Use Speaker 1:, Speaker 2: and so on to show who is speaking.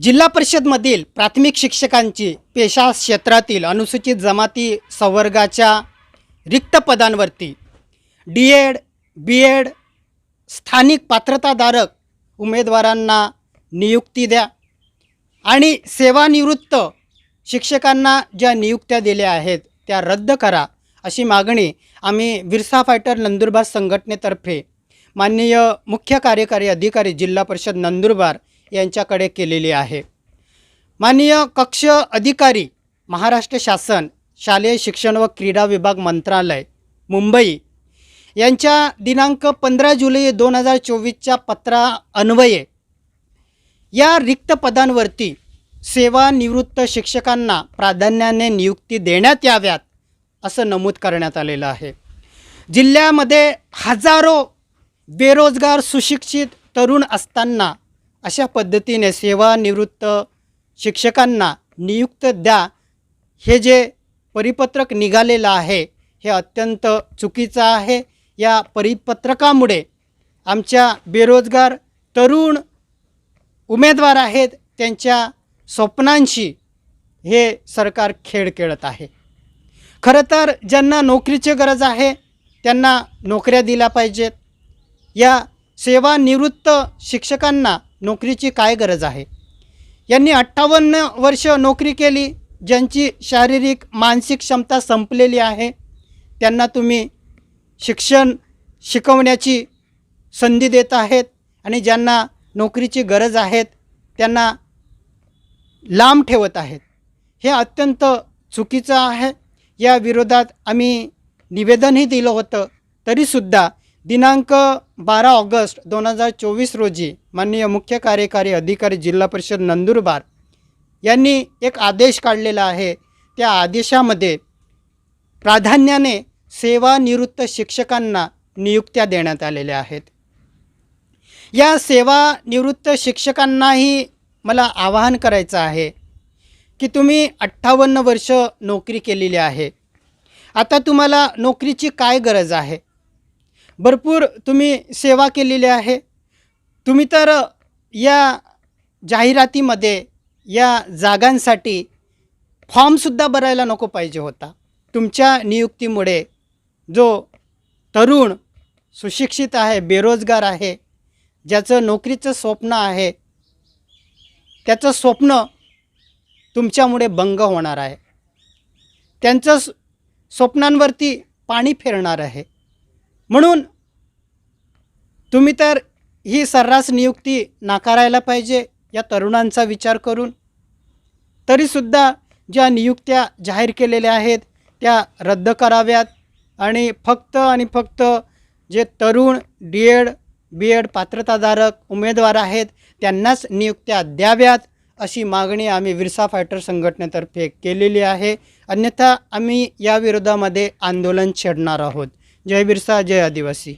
Speaker 1: जिल्हा परिषदमधील प्राथमिक शिक्षकांची पेशा क्षेत्रातील अनुसूचित जमाती संवर्गाच्या रिक्त पदांवरती डी एड बी एड स्थानिक पात्रताधारक उमेदवारांना नियुक्ती द्या आणि सेवानिवृत्त शिक्षकांना ज्या नियुक्त्या दिल्या आहेत त्या रद्द करा अशी मागणी आम्ही विरसा फायटर नंदुरबार संघटनेतर्फे माननीय मुख्य कार्यकारी अधिकारी जिल्हा परिषद नंदुरबार यांच्याकडे केलेली आहे. माननीय कक्ष अधिकारी महाराष्ट्र शासन शालेय शिक्षण व क्रीडा विभाग मंत्रालय मुंबई यांच्या दिनांक पंधरा जुलै दोन हजार चोवीसच्या पत्रा अन्वये या रिक्त पदांवरती सेवानिवृत्त शिक्षकांना प्राधान्याने नियुक्ती देण्यात याव्यात असं नमूद करण्यात आलेलं आहे. जिल्ह्यामध्ये हजारो बेरोजगार सुशिक्षित तरुण असताना अशा पद्धतीने सेवानिवृत्त शिक्षकांना नियुक्त द्या. हे जे परिपत्रक निघालेलं आहे हे अत्यंत चुकीचं आहे. या परिपत्रकामुळे आमच्या बेरोजगार तरुण उमेदवार आहेत त्यांच्या स्वप्नांशी हे सरकार खेळ खेळत आहे. खरं तर ज्यांना नोकरीची गरज आहे त्यांना नोकऱ्या दिल्या पाहिजेत. या सेवानिवृत्त शिक्षकांना नोकरीची काय गरज आहे? यांनी अठ्ठावन्न वर्ष नोकरी केली ज्यांची शारीरिक मानसिक क्षमता संपलेली आहे त्यांना तुम्ही शिक्षण शिकवण्याची संधी देत आहेत आणि ज्यांना नोकरीची गरज आहेत त्यांना लांब ठेवत आहेत. हे अत्यंत चुकीचं आहे. या विरोधात आम्ही निवेदनही दिलं होतं तरीसुद्धा दिनांक बारा ऑगस्ट दोन हजार चोवीस रोजी माननीय मुख्य कार्यकारी अधिकारी जिल्हा परिषद नंदुरबार यांनी एक आदेश काढलेला आहे. त्या आदेशामध्ये प्राधान्याने सेवानिवृत्त शिक्षकांना नियुक्त्या देण्यात आलेल्या आहेत. या सेवानिवृत्त शिक्षकांनाही मला आवाहन करायचं आहे की तुम्ही अठ्ठावन्न वर्ष नोकरी केलेली आहे. आता तुम्हाला नोकरीची काय गरज आहे? भरपूर तुम्ही सेवा केलेली आहे. तुम्ही तर या जाहिरातीमध्ये या जागांसाठी फॉर्मसुद्धा भरायला नको पाहिजे होता. तुमच्या नियुक्तीमुळे जो तरुण सुशिक्षित आहे बेरोजगार आहे ज्याचं नोकरीचं स्वप्न आहे त्याचं स्वप्न तुमच्यामुळे भंग होणार आहे. त्यांचं स्वप्नांवरती पाणी फिरणार आहे. म्हणून तुम्ही तर ही सर्रास नियुक्ती नाकारायला पाहिजे या तरुणांचा विचार करून. तरीसुद्धा ज्या नियुक्त्या जाहीर केलेल्या आहेत त्या रद्द कराव्यात आणि फक्त आणि फक्त जे तरुण डी एड बी एड पात्रताधारक उमेदवार आहेत त्यांनाच नियुक्त्या द्याव्यात अशी मागणी आम्ही विरसा फायटर संघटनेतर्फे केलेली आहे. अन्यथा आम्ही या विरोधामध्ये आंदोलन छेडणार आहोत. जय बिरसा जय आदिवासी